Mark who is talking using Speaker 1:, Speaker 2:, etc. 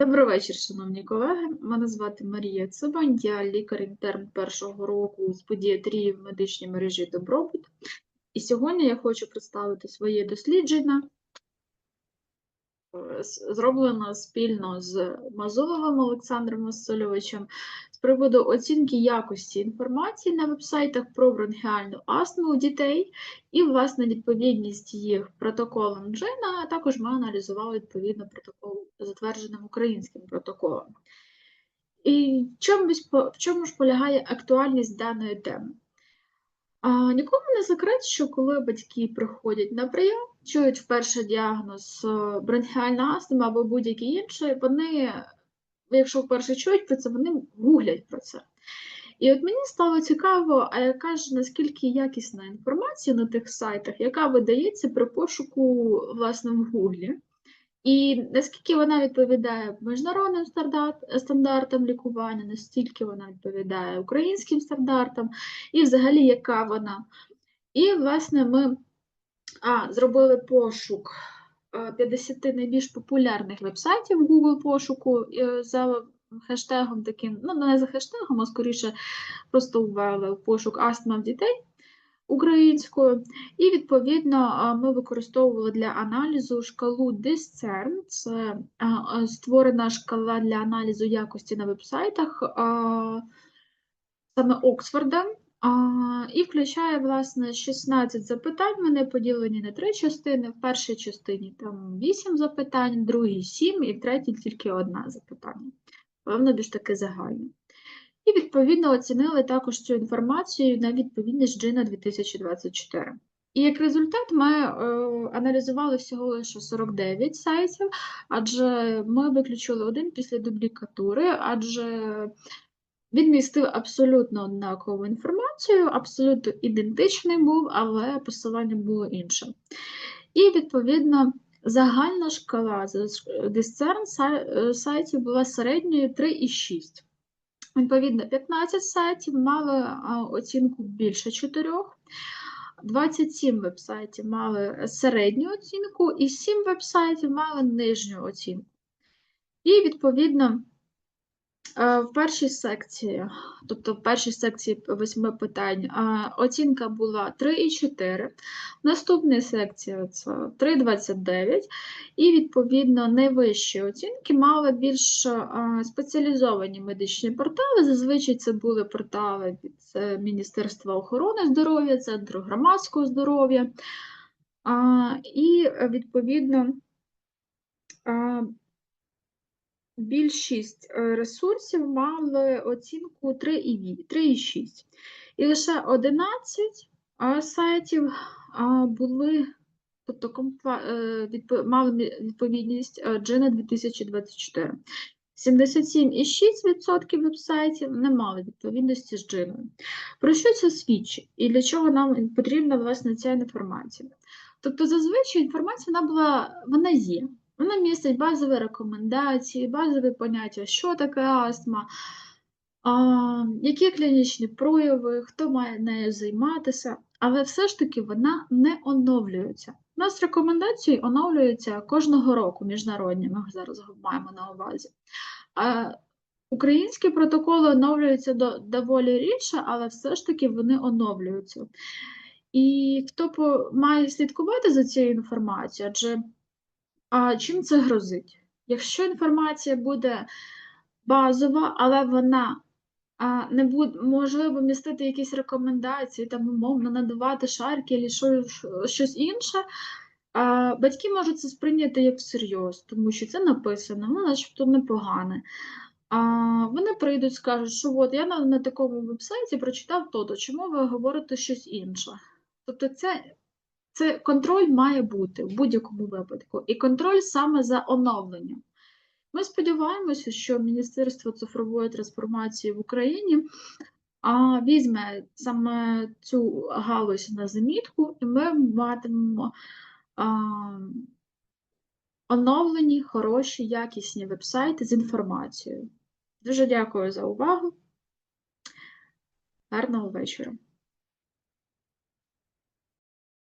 Speaker 1: Добрий вечір, шановні колеги. Мене звати Марія Цибань, я лікар-інтерн першого року з педіатрії в медичній мережі Добробут. І сьогодні я хочу представити своє дослідження, е, зроблено спільно з Мазуловим Олександром Васильовичем приводу оцінки якості інформації на вебсайтах про бронхіальну астму у дітей і, власне, відповідність їх протоколам Джина, а також ми аналізували відповідно протокол затвердженим українським протоколом. І в чому, ж полягає актуальність даної теми? А, нікому не секрет, що коли батьки приходять на прийом, чують вперше діагноз е, бронхіальна астма або будь-який інший, вони, якщо вперше чують про це, вони гуглять про це. І от мені стало цікаво, а яка ж наскільки якісна інформація на тих сайтах, яка видається при пошуку власне в Гуглі, і наскільки вона відповідає міжнародним стандартам лікування, настільки вона відповідає українським стандартам, і взагалі яка вона. І, власне, ми а, зробили пошук 50 найбільш популярних вебсайтів Google пошуку е, за хештегом таким, ну не за хештегом, а скоріше просто ввели в пошук астма в дітей українською. І, відповідно, ми використовували для аналізу шкалу Discern. Це створена шкала для аналізу якості на вебсайтах саме Оксфорда. І включає, власне, 16 запитань. Вони поділені на три частини. В першій частині там 8 запитань, в другій 7 і в третій тільки одне запитання. Певно, більш таки загальне. І, відповідно, оцінили також цю інформацію на відповідність Джина 2024. І як результат ми е, аналізували всього лише 49 сайтів, адже ми виключили один після дублікатури, адже він містив абсолютно однакову інформацію, абсолютно ідентичний був, але посилання було інше. І, відповідно, загальна шкала Discern е, сайтів була середньою 3,6. Відповідно, 15 сайтів мали оцінку більше 4, 27 вебсайтів мали середню оцінку, і 7 вебсайтів мали нижню оцінку. І, відповідно, в першій секції, тобто в першій секції 8 питань, оцінка була 3,4, в наступній секції це 3,29, і, відповідно, найвищі оцінки мали більш спеціалізовані медичні портали. Зазвичай це були портали від е, Міністерства охорони здоров'я, Центру громадського здоров'я. І, е, відповідно, більшість е, ресурсів мали оцінку 3,6. І лише 11 сайтів були, тобто е, мали відповідність е, Джина 2024. 77,6% вебсайтів не мали відповідності з джиною. Про що це свідчить і для чого нам потрібна власне ця інформація? Тобто, зазвичай інформація вона була, вона є. Вона містить базові рекомендації, базові поняття, що таке астма, а, які клінічні прояви, хто має нею займатися, але все ж таки вона не оновлюється. У нас рекомендації оновлюються кожного року міжнародні, ми зараз маємо на увазі. А українські протоколи оновлюються до, доволі рідше, але все ж таки вони оновлюються. І хто має слідкувати за цією інформацією, адже а чим це грозить? Якщо інформація буде базова, але вона не буде, можливо, містити якісь рекомендації, там, умовно, надавати шарки або що, що- щось інше, а, батьки можуть це сприйняти як всерйоз, тому що це написано, ну, начебто непогане. А, вони прийдуть, скажуть, що от я на, на такому вебсайті прочитав то-то, чому ви говорите щось інше? Тобто це це контроль має бути в будь-якому випадку, і контроль саме за оновленням. Ми сподіваємося, що Міністерство цифрової трансформації в Україні а, візьме саме цю галузь на замітку, і ми матимемо а, оновлені, хороші, якісні вебсайти з інформацією. Дуже дякую за увагу. Гарного вечора.